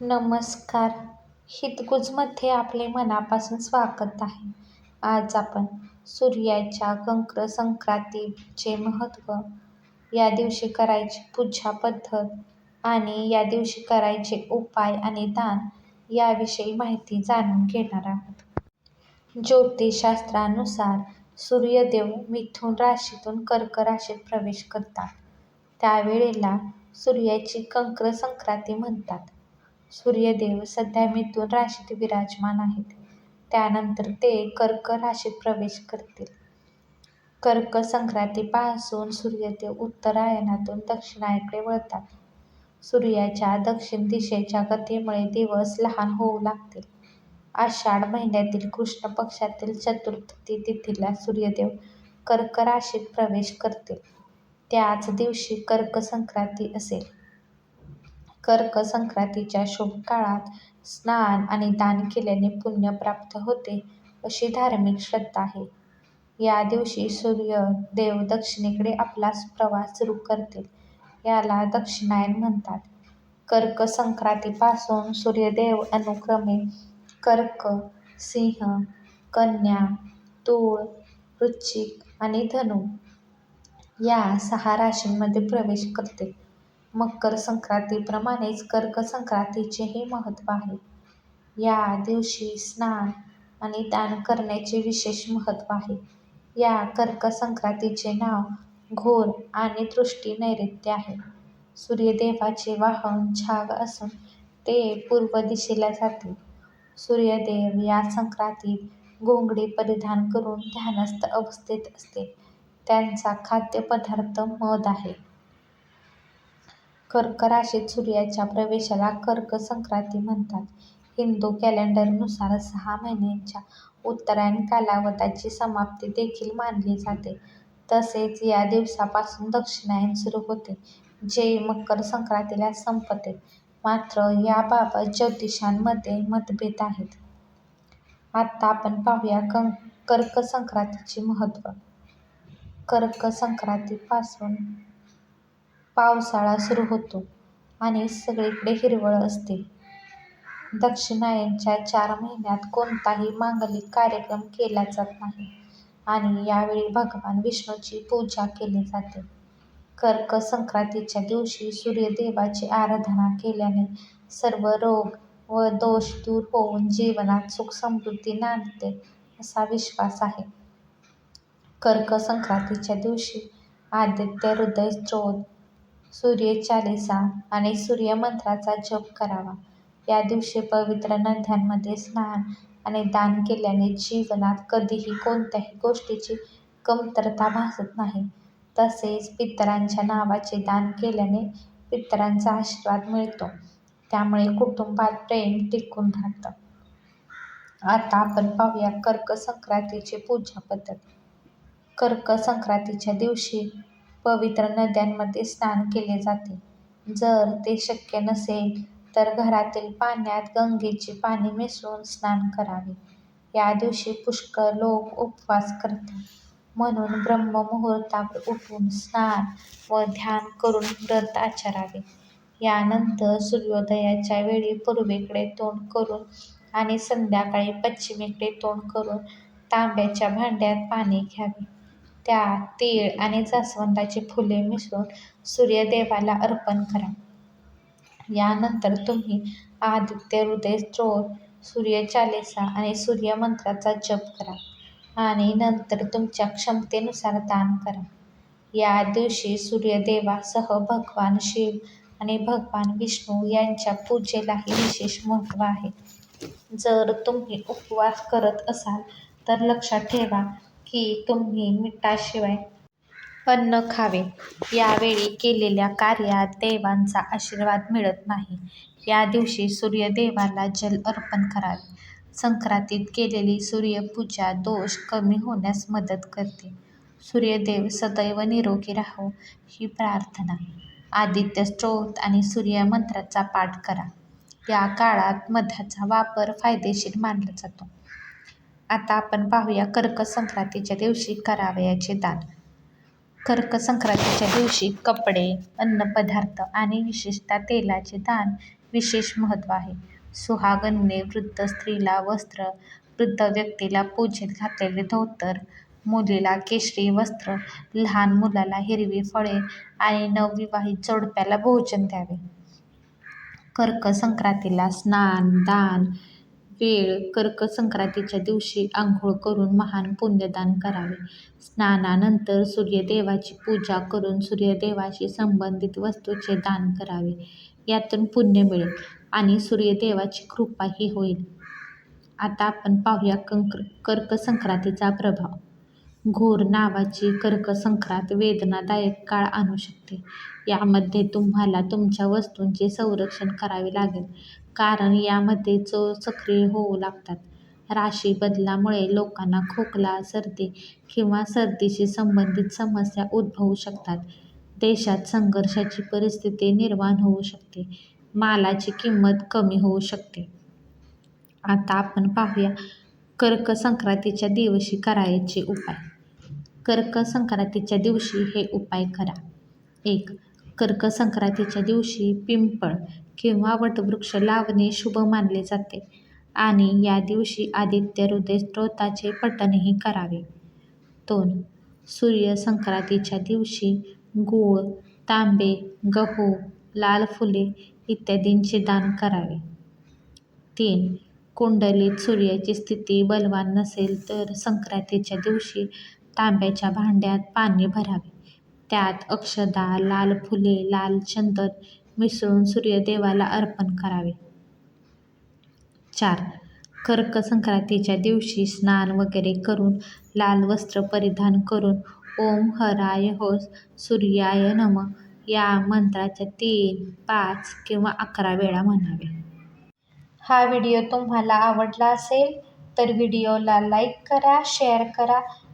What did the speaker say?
नमस्कार. हितगुजमध्ये आपले मनापासून स्वागत आहे. आज आपण सूर्याच्या कंकर संक्रांतीचे महत्त्व या दिवशी करायची पूजा पद्धत आणि या दिवशी करायचे उपाय आणि दान याविषयी माहिती जाणून घेणार आहोत. ज्योतिषशास्त्रानुसार सूर्यदेव मिथुन राशीतून कर्क राशीत प्रवेश करतात. त्यावेळेला सूर्याची कंकर संक्रांती म्हणतात. सूर्यदेव सध्या मिथुन राशीत विराजमान आहेत. त्यानंतर ते कर्क राशीत प्रवेश करतील. कर्क संक्रांतीपासून सूर्यदेव उत्तरायणातून दक्षिणायकडे वळतात. सूर्याच्या दक्षिण दिशेच्या गतीमुळे दिवस लहान होऊ लागतील. आषाढ महिन्यातील कृष्ण पक्षातील चतुर्थी तिथीला सूर्यदेव कर्क राशीत प्रवेश करतील. त्याच दिवशी कर्क संक्रांती असेल. कर्क संक्रांतीच्या शुभ काळात स्नान आणि दान केल्याने पुण्य प्राप्त होते अशी धार्मिक श्रद्धा आहे. या दिवशी सूर्य देव दक्षिणेकडे आपला प्रवास सुरू करतील याला दक्षिणायन म्हणतात. कर्क संक्रांतीपासून सूर्यदेव अनुक्रमे कर्क सिंह कन्या तुळ वृश्चिक आणि धनु या सहा राशींमध्ये प्रवेश करतील मकर संक्रांतीप्रमाणेच कर्क संक्रांतीचेही महत्त्व आहे. या दिवशी स्नान आणि दान करण्याचे विशेष महत्त्व आहे. या कर्क संक्रांतीचे नाव घोर आणि दृष्टी नैऋत्य आहे. सूर्यदेवाचे वाहन झाग असून ते पूर्व दिशेला जाते. सूर्यदेव या संक्रांतीत घोंगडी परिधान करून ध्यानस्थ अवस्थेत असते. त्यांचा खाद्यपदार्थ मध आहे. कर्क राशीत सूर्याच्या प्रवेशाला कर्क संक्रांती म्हणतात. हिंदू कॅलेंडरनुसार सहा महिन्यांच्या उत्तरायण कालावधाची समाप्ती देखील मानली जाते. तसेच या दिवसापासून दक्षिणायन सुरू होते जे मकर संक्रांतीला संपते. मात्र याबाबत ज्योतिषांमध्ये मतभेद आहेत. आता आपण पाहूया कर्क संक्रांतीचे महत्त्व. कर्क संक्रांतीपासून पावसाळा सुरू होतो आणि सगळीकडे हिरवळ असते. दक्षिणायनच्या चार महिन्यात कोणताही मांगलिक कार्यक्रम केला जात नाही आणि यावेळी भगवान विष्णूची पूजा केली जाते. कर्क संक्रांतीच्या दिवशी सूर्यदेवाची आराधना केल्याने सर्व रोग व दोष दूर होऊन जीवनात सुख समृद्धी नांदते असा विश्वास आहे. कर्क संक्रांतीच्या दिवशी आदित्य हृदय सूर्य चालीसा आणि सूर्यमंत्राचा जप करावा. या दिवशी पवित्र नद्यांमध्ये स्नान आणि दान केल्याने जीवनात कधीही कोणत्याही गोष्टीची कमतरता भासत नाही. तसेच पितरांच्या नावाचे दान केल्याने पितरांचा आशीर्वाद मिळतो. त्यामुळे कुटुंबात प्रेम टिकून राहतं. आता आपण पाहूया कर्क संक्रांतीची पूजा पद्धत. कर्क संक्रांतीच्या दिवशी पवित्र नद्यांमध्ये स्नान केले जाते. जर ते शक्य नसेल तर घरातील पाण्यात गंगेचे पाणी मिसळून स्नान करावे. या दिवशी पुष्कळ लोक उपवास करतात. म्हणून ब्रह्ममुहूर्तावर उठून स्नान व ध्यान करून व्रत आचरावे. यानंतर सूर्योदयाच्या वेळी पूर्वेकडे तोंड करून आणि संध्याकाळी पश्चिमेकडे तोंड करून तांब्याच्या भांड्यात पाणी घ्यावे. त्यात तीळ आणि जास्वंदाची फुले मिसळून सूर्यदेवाला अर्पण करा. यानंतर तुम्ही आदित्य हृदय स्तोत्र सूर्यचालिसा आणि सूर्यमंत्राचा जप करा आणि नंतर तुमच्या क्षमतेनुसार दान करा. या दिवशी सूर्यदेवासह भगवान शिव आणि भगवान विष्णू यांच्या पूजेलाही विशेष महत्त्व आहे. जर तुम्ही उपवास करत असाल तर लक्षात ठेवा की तुम्ही मिठाशिवाय अन्न खावे. यावेळी केलेल्या कार्यात देवांचा आशीर्वाद मिळत नाही. या दिवशी सूर्यदेवाला जल अर्पण करावे. संक्रांतीत केलेली सूर्यपूजा दोष कमी होण्यास मदत करते. सूर्यदेव सदैव निरोगी राहो ही प्रार्थना. आदित्य स्त्रोत आणि सूर्यमंत्राचा पाठ करा. या काळात मधाचा वापर फायदेशीर मानला जातो. आता आपण पाहूया कर्क संक्रांतीच्या दिवशी करावयाचे दान कर्क संक्रांतीच्या दिवशी कपडे अन्नपदार्थ आणि विशेषतः तेलाचे दान विशेष महत्त्व आहे. सुहागनने वृद्ध स्त्रीला वस्त्र, वृद्ध व्यक्तीला पूजेत घातलेले धोतर, मुलीला केशरी वस्त्र, लहान मुलाला हिरवी फळे आणि नवविवाहित जोडप्याला भोजन द्यावे. कर्क संक्रांतीला स्नान, दान वेळ कर्क संक्रांतीच्या दिवशी आंघोळ करून महान पुण्यदान करावे. स्नानानंतर सूर्यदेवाची पूजा करून सूर्यदेवाशी संबंधित वस्तूचे दान करावे. यातून पुण्य मिळेल आणि सूर्यदेवाची कृपाही होईल. आता आपण पाहूया कर्क संक्रांतीचा प्रभाव. घोर नावाची कर्क संक्रांत वेदनादायक काळ आणू शकते. यामध्ये तुम्हाला तुमच्या वस्तूंचे संरक्षण करावे लागेल कारण यामध्ये चोर सक्रिय होऊ लागतात. राशी बदलामुळे लोकांना खोकला, सर्दी किंवा सर्दीशी संबंधित समस्या उद्भवू शकतात. देशात संघर्षाची परिस्थिती निर्माण होऊ शकते. मालाची किंमत कमी होऊ शकते. आता आपण पाहूया कर्क संक्रांतीच्या दिवशी करायचे उपाय. कर्क संक्रांतीच्या दिवशी हे उपाय करा. एक. कर्क संक्रांतीच्या दिवशी पिंपळ किंवा वटवृक्ष लावणे शुभ मानले जाते आणि या दिवशी आदित्य हृदय स्तोत्राचे पठणही करावे. दोन. सूर्य संक्रांतीच्या दिवशी गूळ, तांबे, गहू, लाल फुले इत्यादींचे दान करावे. तीन. कुंडलीत सूर्याची स्थिती बलवान नसेल तर संक्रांतीच्या दिवशी तांब्याच्या भांड्यात पाणी भरावे. त्यात अक्षदा लाल फुले, लाल चंदन मिसळून सूर्यदेवाला अर्पण करावे. चार. कर्क संक्रांतीच्या दिवशी स्नान वगैरे करून लाल वस्त्र परिधान करून ओम हराय हो सूर्याय नमः या मंत्राच्या तीन, पाच किंवा अकरा वेळा म्हणावे. हा व्हिडिओ तुम्हाला आवडला असेल तर व्हिडिओला लाईक करा, शेअर करा